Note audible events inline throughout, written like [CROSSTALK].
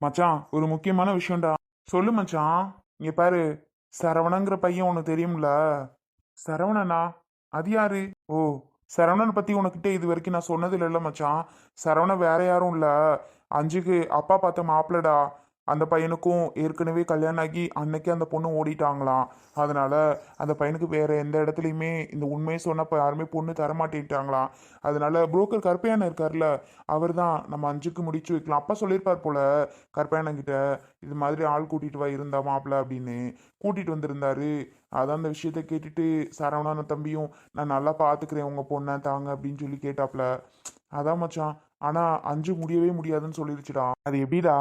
மச்சான் ஒரு முக்கியமான விஷயம்டா. சொல்லு மச்சான். இங்க பாரு சரவணங்கிற பையன் உனக்கு தெரியும்ல? சரவணனா? அது யாரு? ஓ சரவணன் பத்தி உனக்கிட்ட இது வரைக்கும் நான் சொன்னது இல்லைல்ல மச்சான். சரவணன் வேற யாரும் இல்ல. அஞ்சுக்கு அப்பா பார்த்த மாப்பிளடா அந்த பையனுக்கும் ஏற்கனவே கல்யாணம் ஆகி அன்னைக்கே அந்த பொண்ணு ஓடிட்டாங்களாம் அதனால் அந்த பையனுக்கு வேறு எந்த இடத்துலையுமே இந்த உண்மையை சொன்னப்போ யாருமே பொண்ணு தரமாட்டேன்ட்டாங்களாம் அதனால் புரோக்கர் கற்பையான இருக்கார்ல அவர் தான் நம்ம அஞ்சுக்கு முடிச்சு வைக்கலாம். அப்பா சொல்லியிருப்பார் போல கற்பையானங்கிட்ட இது மாதிரி ஆள் கூட்டிகிட்டு வா இருந்தா மாப்பிள்ள அப்படின்னு. கூட்டிகிட்டு வந்திருந்தாரு. அதான் அந்த விஷயத்த கேட்டுட்டு சரவணான தம்பியும் நான் நல்லா பார்த்துக்கிறேன் உங்கள் பொண்ணை தாங்க அப்படின்னு சொல்லி கேட்டாப்புல அதான் மச்சான் ஆனா அஞ்சு முடியவே முடியாதுன்னு சொல்லிருச்சுடா. அது எப்படிடா?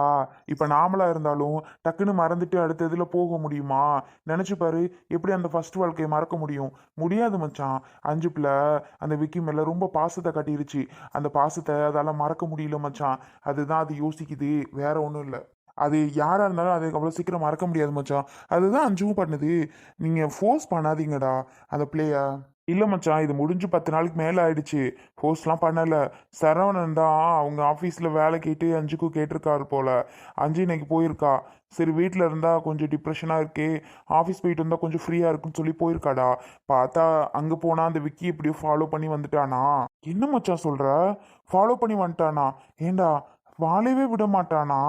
இப்ப நாமளா இருந்தாலும் டக்குன்னு மறந்துட்டு அடுத்த இதுல போக முடியுமா? நினைச்சு பாரு எப்படி அந்த ஃபர்ஸ்ட் வாழ்க்கையை மறக்க முடியும்? முடியாது மச்சான். அஞ்சு பிள்ளை அந்த விக்கி மேல ரொம்ப பாசத்தை கட்டிருச்சு. அந்த பாசத்தை அதால மறக்க முடியல மச்சான். அதுதான் அது யோசிக்குது. வேற ஒன்றும் இல்லை. அது யாரா இருந்தாலும் அது அவ்வளோ சீக்கிரம் மறக்க முடியாது மச்சான். அதுதான் அஞ்சுவும் பண்ணுது. நீங்க ஃபோர்ஸ் பண்ணாதீங்கடா. அந்த பிள்ளைய இல்லை மச்சான் இது முடிஞ்சு பத்து நாளுக்கு மேலே ஆயிடுச்சு. ஃபோர்ஸ்லாம் பண்ணலை. சரவணன் தான் அவங்க ஆஃபீஸில் வேலை கேட்டு அஞ்சுக்கும் கேட்டிருக்காரு போல. அஞ்சு இன்னைக்கு போயிருக்கா. சரி வீட்டில் இருந்தால் கொஞ்சம் டிப்ரெஷனாக இருக்கே. ஆஃபீஸ் போயிட்டு இருந்தால் கொஞ்சம் ஃப்ரீயாக இருக்குன்னு சொல்லி போயிருக்காடா. பார்த்தா அங்கே போனால் அந்த விக்கி இப்படியோ ஃபாலோ பண்ணி வந்துட்டானா? என்ன மச்சான் சொல்கிற ஃபாலோ பண்ணி வந்துட்டானா? ஏண்டா வாழவே விட மாட்டானா?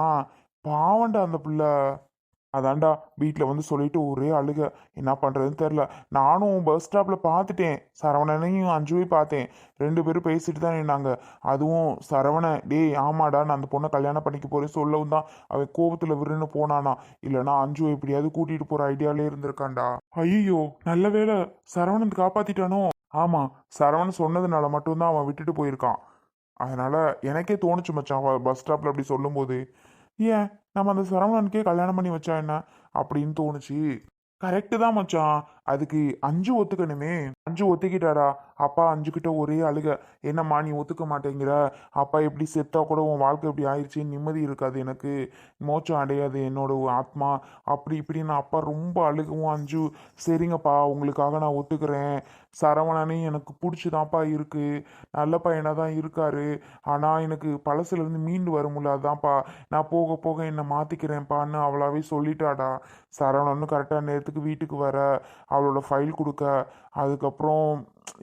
பாவண்டா அந்த பிள்ளை. அதான்டா வீட்டில் வந்து சொல்லிட்டு ஒரே அழுக. என்ன பண்ணுறதுன்னு தெரில. நானும் பஸ் ஸ்டாப்பில் பார்த்துட்டேன் சரவணனையும் அஞ்சுவையும் பார்த்தேன் ரெண்டு பேரும் பேசிட்டு தான் நின்னாங்க. அதுவும் சரவணன் டேய் ஆமாடா நான் அந்த பொண்ணை கல்யாணம் பண்ணிக்க போகிறேன் சொல்லவும் தான் அவன் கோபத்தில் விருன்னு போனானா. இல்லைனா அஞ்சு எப்படியாவது கூட்டிகிட்டு போகிற ஐடியாலே இருந்திருக்கான்டா. ஐயோ நல்ல வேளை சரவணன் காப்பாற்றிட்டானோ ஆமாம் சரவணன் சொன்னதுனால மட்டும்தான் அவன் விட்டுட்டு போயிருக்கான். அதனால் எனக்கே தோணுச்சு மச்சான் பஸ் ஸ்டாப்பில் அப்படி சொல்லும்போது. ஏன்? நம்ம அந்த சரவணனுக்கே கல்யாணம் பண்ணி வச்சா என்ன? அப்படின்னு தோணுச்சு. கரெக்டு தான் மச்சான். அதுக்கு அஞ்சு ஒத்துக்கணுமே. அஞ்சு ஒத்துக்கிட்டாடா. அப்பா அஞ்சு கிட்ட ஒரே அழுக. என்னம்மா நீ ஒத்துக்க மாட்டேங்கிற. அப்பா எப்படி செத்தா கூட உன் வாழ்க்கை இப்படி ஆயிடுச்சு நிம்மதி இருக்காது எனக்கு. மோச்சம் அடையாது என்னோட ஆத்மா. அப்படி இப்படின்னு அப்பா ரொம்ப அழுகவும் அஞ்சு. சரிங்கப்பா உங்களுக்காக நான் ஒத்துக்கிறேன். சரவணனே எனக்கு பிடிச்சிதான்ப்பா இருக்கு. நல்ல பையனாக தான் இருக்காரு. ஆனால் எனக்கு பழசுலேருந்து மீண்டு வர முடியல. அதான்ப்பா நான் போக போக என்னை மாற்றிக்கிறேன்ப்பான்னு அவளாவே சொல்லிட்டாடா. சரவணன்னு கரெக்டாக நேரத்துக்கு வீட்டுக்கு வர. அவளோட ஃபைல் கொடுக்க. அதுக்கப்புறம்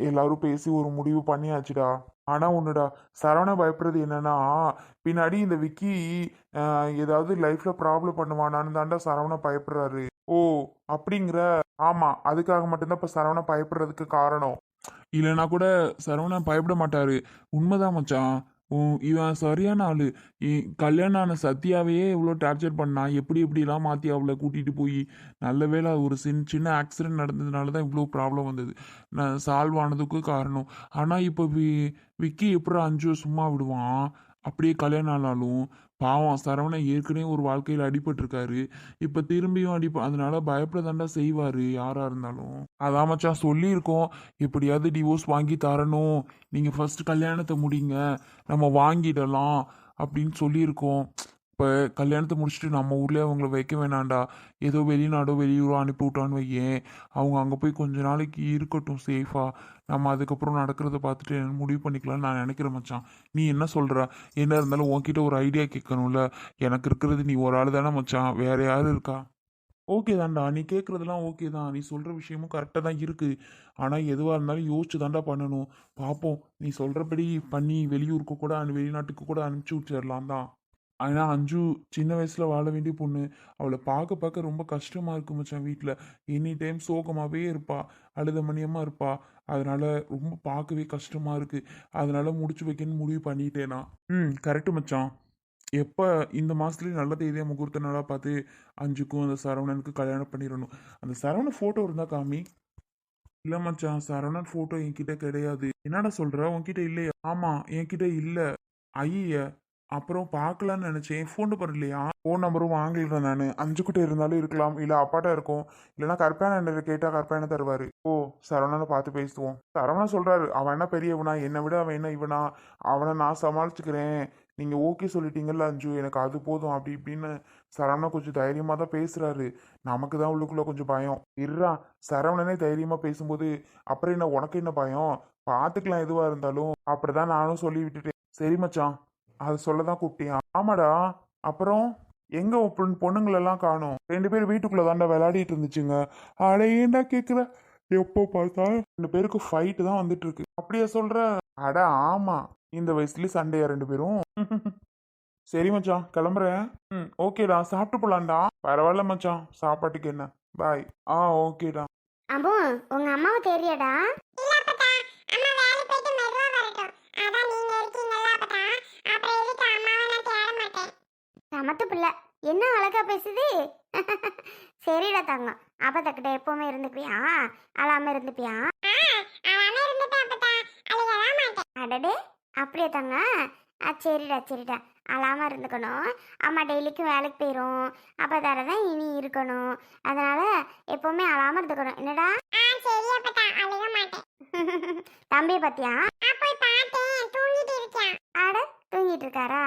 எல்லாரும் பேசி ஒரு முடிவு பண்ணியாச்சுடா. ஆனால் ஒன்றுடா சரவணை பயப்படுறது என்னன்னா பின்னாடி இந்த விக்கி ஏதாவது லைஃப்ல ப்ராப்ளம் பண்ணுவானான்னு தாண்டா சரவணை பயப்படுறாரு. ஓ அப்படிங்கிற ஆமா அதுக்காக மட்டும்தான் இப்ப சரவணை பயப்படுறதுக்கு காரணம். இல்லைன்னா கூட சரவணன் பயப்பட மாட்டாரு. உண்மைதான் மச்சான். இவன் சரியான ஆளு இ- கல்யாணம் ஆன சத்யாவையே இவ்வளோ டார்ச்சர் பண்ணான் எப்படி எப்படிலாம் மாற்றி அவளை கூட்டிகிட்டு போய் நல்ல வேளை ஒரு சின்ன சின்ன ஆக்சிடென்ட் நடந்ததுனால தான் இவ்வளோ ப்ராப்ளம் வந்தது. நான் சால்வ் ஆனதுக்கு காரணம். ஆனால் இப்போ வி விக்கி எப்படி அஞ்சு சும்மா விடுவான் அப்படியே கல்யாணம் ஆனாலும் பாவம் சரவணன் ஏற்கனவே ஒரு வாழ்க்கையில் அடிபட்டிருக்காரு. இப்போ திரும்பியும் அடிப்ப அதனால பயப்பட தாண்டா செய்வார் யாராக இருந்தாலும். அதான் மச்சான் சொல்லியிருக்கோம். எப்படியாவது டிவோர்ஸ் வாங்கி தரணும். நீங்கள் ஃபர்ஸ்ட் கல்யாணத்தை முடிங்க. நம்ம வாங்கிடலாம் அப்படின்னு சொல்லியிருக்கோம். இப்போ கல்யாணத்தை முடிச்சுட்டு நம்ம ஊர்லேயே அவங்கள வைக்க வேணாம்டா. ஏதோ வெளிநாடோ வெளியூரோ அனுப்பி விட்டான்னு வையேன். அவங்க அங்கே போய் கொஞ்ச நாளைக்கு இருக்கட்டும் சேஃபாக நம்ம அதுக்கப்புறம் நடக்கிறத பார்த்துட்டு முடிவு பண்ணிக்கலாம்னு நான் நினைக்கிறேன் மச்சான். நீ என்ன சொல்கிற என்ன இருந்தாலும் உன்கிட்ட ஒரு ஐடியா கேட்கணும்ல. எனக்கு இருக்கிறது நீ ஒரு ஆள் தானே மச்சான். வேறு யாரும் இருக்கா? ஓகே தான்டா. நீ கேட்குறதெல்லாம் ஓகே தான். நீ சொல்கிற விஷயமும் கரெக்டாக தான் இருக்குது ஆனால் எதுவாக இருந்தாலும் யோசிச்சு தான்டா பண்ணணும். பார்ப்போம் நீ சொல்கிறபடி பண்ணி வெளியூருக்கு கூட வெளிநாட்டுக்கு கூட அனுப்பிச்சி விட்டுறலாம் தான் ஆனால் அஞ்சு சின்ன வயசில் வாழ வேண்டிய பொண்ணு அவளை பார்க்க பார்க்க ரொம்ப கஷ்டமாக இருக்கு மச்சான் வீட்டில் எனி டைம் சோகமாகவே இருப்பா அழுத மணியமாக இருப்பா. அதனால் ரொம்ப பார்க்கவே கஷ்டமாக இருக்குது அதனால் முடிச்சு வைக்கணும்னு முடிவு பண்ணிட்டேனா ம் கரெக்டு மச்சான். எப்போ இந்த மாதத்துலேயும் நல்ல தேதியாக முகூர்த்த நாளாக பார்த்து அஞ்சுக்கும் அந்த சரவணனுக்கு கல்யாணம் பண்ணிடணும். அந்த சரவணன் ஃபோட்டோ இருந்தால் காமி? இல்லை மச்சான் சரவணன் ஃபோட்டோ என்கிட்ட கிடையாது. என்னடா சொல்கிற உன்கிட்ட இல்லையா? ஆமாம் என்கிட்ட இல்லை. ஐய அப்புறம் பார்க்கலான்னு நினச்சேன். ஃபோன் நம்பர் இல்லையா? ஃபோன் நம்பரும் வாங்கிடுறேன் நான். அஞ்சு இருந்தாலும் இருக்கலாம். இல்லை அப்பாட்ட இருக்கும். இல்லைன்னா கற்பனை கேட்டால் கற்பனை தருவார். ஓ சரவணனை பார்த்து பேசுவோம். சரவணன் சொல்கிறாரு அவன் என்ன பெரியவனா என்னை விட அவன் என்ன இவனா? அவனை நான் சமாளிச்சுக்கிறேன். நீங்கள் ஓகே சொல்லிட்டீங்கல்ல அஞ்சு. எனக்கு அது போதும். அப்படி இப்படின்னு சரவணன் கொஞ்சம் தைரியமாக தான் பேசுகிறாரு நமக்கு தான் உள்ளுக்குள்ளே கொஞ்சம் பயம். இருறா சரவணனே தைரியமாக பேசும்போது அப்புறம் என்ன? உனக்கு என்ன பயம்? பார்த்துக்கலாம் எதுவாக இருந்தாலும். அப்படி தான் நானும் சொல்லி விட்டுட்டேன். சரி மச்சான். அது சொல்ல தான் கூப்பிட்டியா? ஆமாடா. அப்புறம் எங்க உன் பொண்ணுங்களெல்லாம் காணும்? ரெண்டு பேரும் வீட்டுக்குள்ள தாண்டா விளையாடிட்டு இருந்துச்சுங்க அட ஏண்டா கேக்குற? எப்போ பார்த்தாலும் ரெண்டு பேருக்கு ஃபைட்டு தான் வந்துட்டு இருக்கு அப்படியே சொல்ற? அட ஆமா. இந்த வயசுலயே சண்டையா ரெண்டு பேரும்? [LAUGHS] சரி மச்சான். கிளம்புறேன். ம் ஓகேடா. சாப்பிட்டு போலாம்டா. பரவாயில்ல மச்சான். சாப்பாட்டுக்கு என்ன? பாய். ஆ ஓகேடா. அப்போ உங்க அம்மாவை தெரியாடா சமத்து பிள்ளை. என்ன அழகா பேசுது? [LAUGHS] சரிடா தங்கம். அப்பத்தக்கிட்ட எப்பவுமே இருந்துப்பியா? அழாம இருந்துப்பியா அடடே அப்படியே தங்க ஆ சரிடா சரிடா. அழாம இருந்துக்கணும். அம்மா டெய்லிக்கும் வேலைக்கு போயிடும் அப்போ தான் இனி இருக்கணும். அதனால எப்பவுமே அழாம இருந்துக்கணும். என்னடா? தம்பியை பார்த்தியா நான் போய் பார்த்தேன். தூங்கிட்டு இருக்கான் அட தூங்கிட்டு இருக்காரா?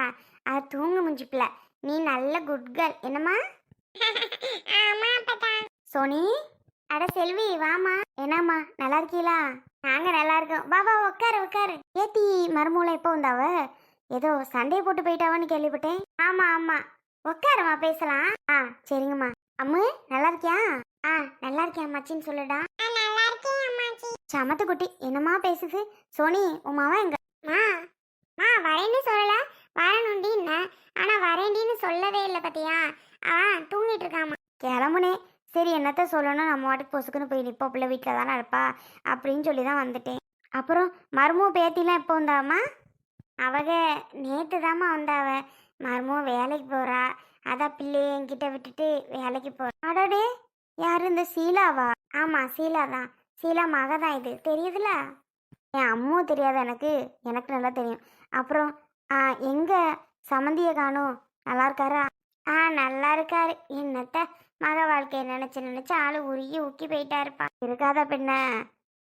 அது தூங்கு முஞ்சி பிள்ளை நீ நல்ல குட் கேர்ள் என்னம்மா? [LAUGHS] சோனி அட செல்வி வாமா என்னம்மா நல்லா இருக்கீங்களா நாங்க நல்லா இருக்கோம். வா வா உட்காரு உட்காரு ஏத்தி மருமூளை எப்போ வந்தாவ? ஏதோ சண்டையை போட்டு போயிட்டாவன்னு கேள்விப்பட்டேன். ஆமா ஆமா. உட்காருமா பேசலாம். ஆ சரிங்கம்மா. அம்மு நல்லா இருக்கியா? ஆ நல்லா இருக்கியா அம்மாச்சின்னு சொல்லுடா. இருக்கேன் சமத்து குட்டி என்னம்மா பேசுது? சோனி உன் மாவன் எங்க? மா. மா வரேன்னு சொல்லல. வரணுண்டின்னு ஆனால் வரேண்டின்னு சொல்லவே இல்லை பார்த்தியா அவன் தூங்கிட்டு இருக்காமா. கிளம்புனே. சரி என்னத்த சொல்லணும்? நம்ம வாட்டுக்கு பொசுக்குன்னு போய் நிப்போ பிள்ளை வீட்டில் தானே இருப்பா அப்படின்னு சொல்லி தான் வந்துட்டேன். அப்புறம் மருமோ பேத்திலாம் எப்போ வந்தாமா அவங்க நேற்று தாம்மா வந்தாவ மருமோ வேலைக்கு போகிறா அதான் பிள்ளையை என்கிட்ட விட்டுட்டு வேலைக்கு போகிறா அடடே! யார் இந்த சீலாவா? ஆமாம் சீலா தான். சீலா மக தான் இது. தெரியுதுல? என் அம்மாவும் தெரியாது எனக்கு. எனக்கு நல்லா தெரியும். அப்புறம் எங்கே? சமந்தியை காணும். நல்லா இருக்காரா ஆ நல்லா இருக்காரு என்னத்த? மக வாழ்க்கையை நினைச்சு நினைச்சு ஆளு உருகி ஊக்கி போயிட்டா இருப்பா இருக்காத பின்ன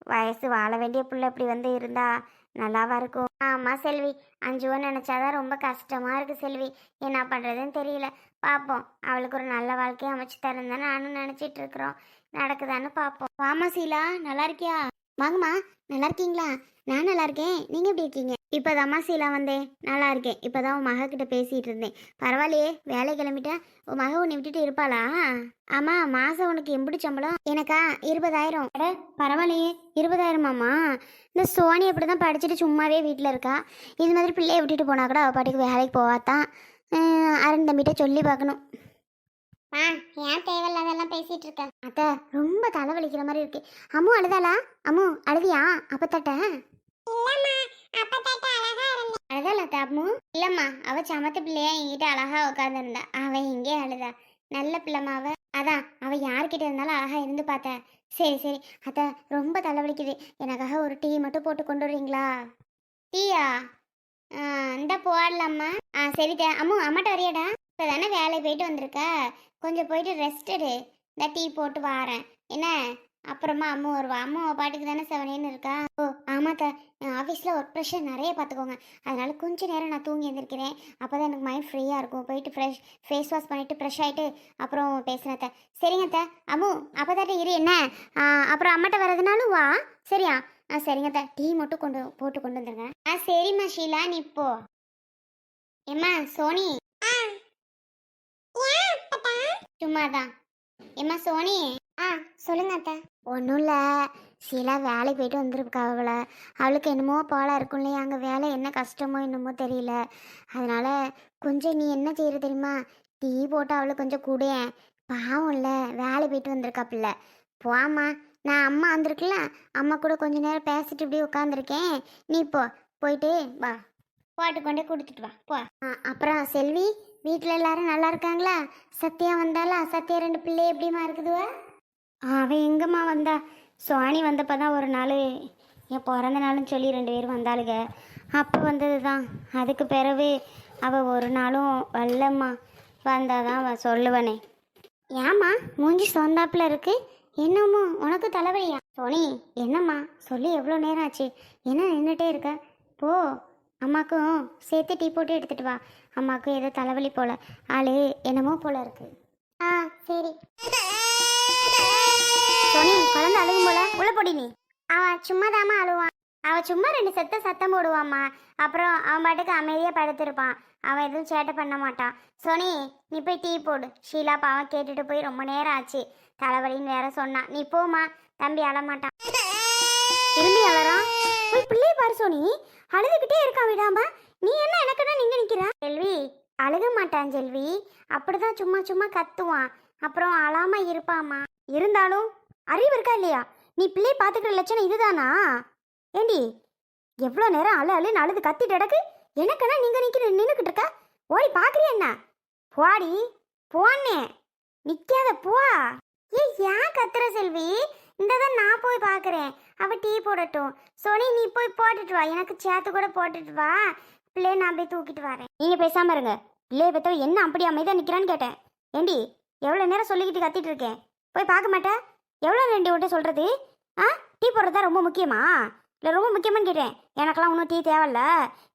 வயசு வாழ வேண்டிய புள்ள இப்படி வந்து இருந்தா நல்லாவா இருக்கும்? ஆமா செல்வி. அஞ்சுவோ நினைச்சாதான் ரொம்ப கஷ்டமா இருக்கு செல்வி. என்ன பண்றதுன்னு தெரியல. பாப்போம். அவளுக்கு ஒரு நல்ல வாழ்க்கையை அமைச்சு தரேன் தானே நானும் நினைச்சிட்டு இருக்கிறோம். நடக்குதான்னு பாப்போம். வாமா சீலா நல்லா இருக்கியா வாங்கம்மா நல்லா இருக்கீங்களா நான் நல்லா இருக்கேன் நீங்க எப்படி இருக்கீங்க? இப்போதாம்மா சீலா வந்தேன். நல்லா இருக்கேன் இப்போதான் உன் மக கிட்ட பேசிட்டு இருந்தேன். பரவாயில்லையே வேலை கிளம்பிட்டா உன் மக உன்னை விட்டுட்டு இருப்பாளா? ஆமா மாசம் உனக்கு எம்பிடி சம்பளம்? எனக்கா? இருபதாயிரம். அட பரவாயில்லையே இருபதாயிரமாம்மா? இந்த சோனி அப்படி தான் படிச்சுட்டு சும்மாவே வீட்டில் இருக்கா? இது மாதிரி பிள்ளைய விட்டுட்டு போனா கூட அவள் பாட்டுக்கு வேலைக்கு போவாதான் அஹ் அருண் தம்பிகிட்ட சொல்லி பார்க்கணும். மா ஏன் தேவையில்லாதெல்லாம் பேசிட்டு இருக்க அத்தை ரொம்ப தலைவலிக்கிற மாதிரி இருக்கு. அம்மு அழுதாளா? அம்மு அழுதியா? அப்பத்தட்ட அழுதாளா அத்தை அம்மு? இல்லம்மா அவ சமத்து பிள்ளையா என்கிட்ட அழகா உட்காந்துருந்தா அவ எங்கே அழுதா. நல்ல பிள்ளைமா அவ. அதான் அவ யார்கிட்ட இருந்தாலும் அழகா இருந்து பார்த்தேன் சரி சரி. அத்தை ரொம்ப தலைவலிக்குது. எனக்காக ஒரு டீ மட்டும் போட்டு கொண்டு வரீங்களா டீயா? ஆ, இந்த போடலாம்மா. ஆ சரிதா அம்மு அம்மாட்ட வரியாடா? இப்போ தானே வேலை போயிட்டு வந்திருக்க? கொஞ்சம் போயிட்டு ரெஸ்ட் எடு. இந்த டீ போட்டு வாரேன். என்ன? அப்புறமா அம்மா வருவா. அம்மா பாட்டுக்கு தானே செவனேன்னு இருக்கா? ஓ ஆமாக்கா என் ஆஃபீஸில் ஒர்க் ப்ரெஷர் நிறைய பார்த்துக்கோங்க. அதனால் கொஞ்ச நேரம் நான் தூங்கி எழுந்திருக்கிறேன் அப்போ தான் எனக்கு மைண்ட் ஃப்ரீயாக இருக்கும். போயிட்டு ஃப்ரெஷ் ஃபேஸ் வாஷ் பண்ணிவிட்டு ஃப்ரெஷ் ஆகிட்டு அப்புறம் பேசுனத்த சரிங்க அத்தை. அம்மு அப்போ தாட்ட இரு. என்ன? அப்புறம் அம்மாட்ட வர்றதுனாலும் வா. சரியா? ஆ சரிங்க அத்தை. டீ மட்டும் கொண்டு போட்டு கொண்டு வந்துருங்க. ஆ சரிம்மா ஷீலா. நீ இப்போ ஏம்மா சோனி ஆ ஏன் அப்பதா சும்மாதான். ஏம்மா சோனி? ஆ சொல்லுங்க அத்தை. ஒன்றும் இல்லை. ஷீலா வேலைக்கு போயிட்டு வந்திருக்கா அவளை. அவளுக்கு என்னமோ போல இருக்கும் இல்லையா? அங்கே வேலை என்ன கஷ்டமோ என்னமோ தெரியல. அதனால கொஞ்சம் நீ என்ன செய்யற தெரியுமா? டீ போட்டு அவளுக்கு கொஞ்சம் கூடேன் பாவம் இல்லை. வேலை போயிட்டு வந்திருக்கா பிள்ளை போம்மா. நான் அம்மா வந்திருக்குல்ல? அம்மா கூட கொஞ்ச நேரம் பேசிட்டு இப்படி உட்காந்துருக்கேன் நீ போ. போயிட்டு வா. போட்டு கொண்டே கொடுத்துட்டு வா. போ. அப்புறம் செல்வி? வீட்டில் எல்லாரும் நல்லா இருக்காங்களா? சத்யா வந்தாளா? சத்யா ரெண்டு பிள்ளை எப்படிமா இருக்குதுவா? அவன் எங்கம்மா வந்தா? சுவாணி வந்தப்போ தான் ஒரு நாள் என் பிறந்த நாளும் சொல்லி ரெண்டு பேரும் வந்தாளுங்க அப்போ வந்தது தான் அதுக்கு பிறகு அவள் ஒரு நாளும் வரலம்மா. வந்தால் தான் அவள் சொல்லுவனே. ஏம்மா மூஞ்சி சொந்தாப்புல இருக்கு? என்னம்மா உனக்கு தலைவலியா? சோனி என்னம்மா சொல்லி எவ்வளோ நேரம் ஆச்சு? என்ன நின்றுட்டே இருக்க? போ. அம்மாக்கும் சேர்த்து டீ போட்டு எடுத்துட்டு வா. அம்மாக்கும் ஏதோ தலைவலி போல. ஆளு என்னமோ போல இருக்கு. ஆ சரி. சோனி குழந்தை அழுகும் போல. உள்ள போடி நீ. அவன் சும்மாதாம்மா அழுவான். அவ சும்மா ரெண்டு செத்த சத்தம் போடுவாம்மா. அப்புறம் அவன் பாட்டுக்கு அமைதியாக படுத்திருப்பான். அவன் எதுவும் சேட்டை பண்ண மாட்டான். சோனி நீ போய் டீ போடு. ஷீலா பாவம் கேட்டுட்டு போய் ரொம்ப நேரம் ஆச்சு. தலைவலின்னு வேற சொன்னான் நீ போமா தம்பி அழமாட்டான் திரும்பி அழறான் போய் பிள்ளைய பாரு சோனி. அழுதுகிட்டே இருக்கா விடாம? நீ என்ன எனக்குன்னா நீங்க நிக்கிற? செல்வி அழுக மாட்டான் செல்வி. அப்படிதான் சும்மா சும்மா கத்துவான். அப்புறம் அழாம இருப்பாமா இருந்தாலும் அறிவு இருக்கா இல்லையா? நீ பிள்ளை பாத்துக்கிற லட்சணம் இதுதானா? ஏண்டி எவ்வளோ நேரம் அழு அழுன்னு அழுது கத்திட்டு கிடக்கு? எனக்குன்னா நீங்கள் நிற்கிற நின்றுக்கிட்டு இருக்க? ஓடி பார்க்குறிய என்ன? போடி போனே நிற்காத போ. ஏ ஏன் கத்துற செல்வி? இந்த தான் நான் போய் பார்க்குறேன். அப்போ டீ போடட்டும். சோனி நீ போய் போட்டுட்டு வா. எனக்கு சேர்த்து கூட போட்டுட்டு வா. பிள்ளைய நான் போய் தூக்கிட்டு வரேன். நீங்கள் பேசாமல் இருங்க. பிள்ளைய பத்தவ என்ன அப்படி அமைதியாக நிற்கிறான்னு கேட்டேன். ஏண்டி எவ்வளோ நேரம் சொல்லிக்கிட்டு கத்திட்டு இருக்கேன்? போய் பார்க்க மாட்டேன் எவ்வளோ ரெண்டு விட்டு சொல்கிறது ஆ? டீ போடுறதா ரொம்ப முக்கியமா? இல்லை ரொம்ப முக்கியமானு கேட்டேன். எனக்கெல்லாம் ஒன்றும் டீ தேவையில்ல.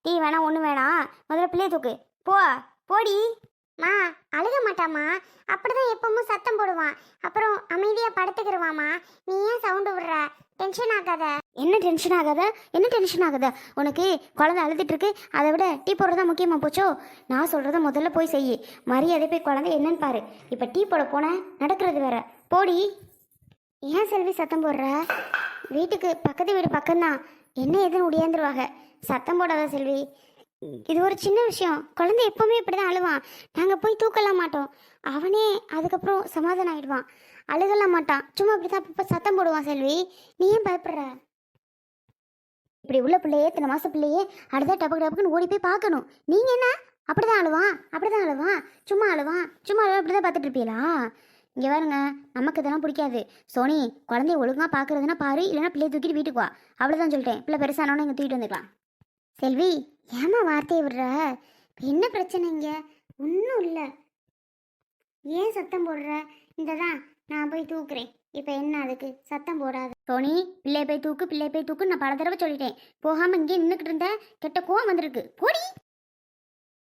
டீ வேணாம் ஒன்றும் வேணாம். முதல்ல பிள்ளைய தூக்கு. போ போடி. மா அழுக மாட்டாமா அப்படிதான் எப்பவும் சத்தம் போடுவான். அப்புறம் அமைதியா படுத்துக்கிடுவாமா நீ ஏன் சவுண்டு விடுற? டென்ஷன் ஆகாத. என்ன டென்ஷன் ஆகாத? என்ன டென்ஷன் ஆகாத? உனக்கு குழந்தை அழுதுட்டு இருக்கு அதை விட டீ போடுறதா முக்கியமா போச்சோ? நான் சொல்றத முதல்ல போய் செய். மரியாதை போய் குழந்தை என்னன்னு பாரு. இப்போ டீ போட போன நடக்கிறது வேற. போடி. ஏன் செல்வி சத்தம் போடுற? வீட்டுக்கு பக்கத்து வீடு பக்கம்தான். என்ன எதுன்னு உடையாந்துருவாங்க சத்தம் போடாத செல்வி. இது ஒரு சின்ன விஷயம். குழந்தை எப்பவுமே இப்படிதான் அழுவான். நாங்கள் போய் தூக்கலாம் மாட்டோம். அவனே அதுக்கப்புறம் சமாதானம் ஆயிடுவான். அழுகலாம் மாட்டான். சும்மா அப்படிதான் அப்பப்போ சத்தம் போடுவான் செல்வி. நீ ஏன் பயப்படுற. இப்படி உள்ள பிள்ளையே இத்தனை மாச பிள்ளையே அடுத்த டபக்கு டபக்குன்னு ஓடி போய் பார்க்கணும். நீங்க என்ன? அப்படிதான் அழுவான். அப்படிதான் அழுவான். சும்மா அழுவான். சும்மா அழுவா இப்படிதான் பார்த்துட்டு இருப்பீங்களா இங்க பாருங்க நமக்கு இதெல்லாம் பிடிக்காது. சோனி குழந்தைய ஒழுங்கா பார்க்குறதுனா பாரு. இல்லைன்னா பிள்ளைய தூக்கிட்டு வீட்டுக்கு வா. அவ்வளோதான் சொல்லிட்டேன். பிள்ளை பெருசானோன்னு இங்க தூக்கிட்டு வந்துக்கலாம். செல்வி ஏமா வார்த்தையை விடுற? என்ன பிரச்சனை இங்க? ஒன்றும் இல்லை. ஏன் சத்தம் போடுற? இந்த தான் நான் போய் தூக்குறேன். இப்போ என்ன அதுக்கு? சத்தம் போடாது. சோனி பிள்ளைய போய் தூக்கு பிள்ளைய போய் தூக்கு நான் பல தடவை சொல்லிட்டேன். போகாமல் இங்கே நின்றுக்கிட்டு இருந்த கெட்ட கோவம் வந்திருக்கு. போடி!